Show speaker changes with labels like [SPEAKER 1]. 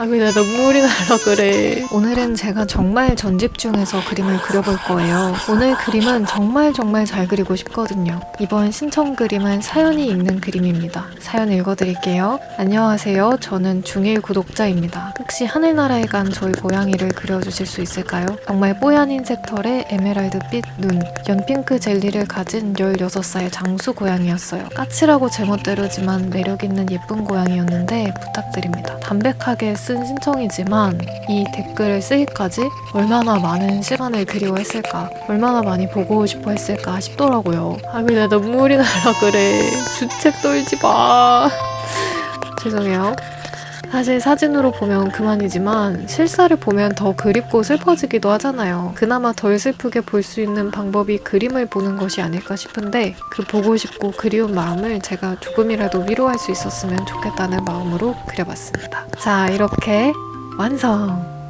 [SPEAKER 1] 아왜나 눈물이 날라 그래. 오늘은 제가 정말 전집중해서 그림을 그려볼 거예요. 오늘 그림은 정말 정말 잘 그리고 싶거든요. 이번 신청 그림은 사연이 있는 그림입니다. 사연 읽어드릴게요. 안녕하세요. 저는 중1 구독자입니다. 혹시 하늘나라에 간 저희 고양이를 그려주실 수 있을까요? 정말 뽀얀 흰색 털에 에메랄드빛 눈, 연핑크 젤리를 가진 16살 장수 고양이였어요. 까칠하고 제멋대로지만 매력있는 예쁜 고양이였는데 부탁드립니다. 담백하게 쓴 신청이지만 이 댓글을 쓰기까지 얼마나 많은 시간을 그리워했을까, 얼마나 많이 보고 싶어 했을까 싶더라고요. 아, 왜나 눈물이 날라 그래. 주책 떨지 마. 죄송해요. 사실 사진으로 보면 그만이지만 실사를 보면 더 그립고 슬퍼지기도 하잖아요. 그나마 덜 슬프게 볼 수 있는 방법이 그림을 보는 것이 아닐까 싶은데 그 보고 싶고 그리운 마음을 제가 조금이라도 위로할 수 있었으면 좋겠다는 마음으로 그려봤습니다. 자, 이렇게 완성!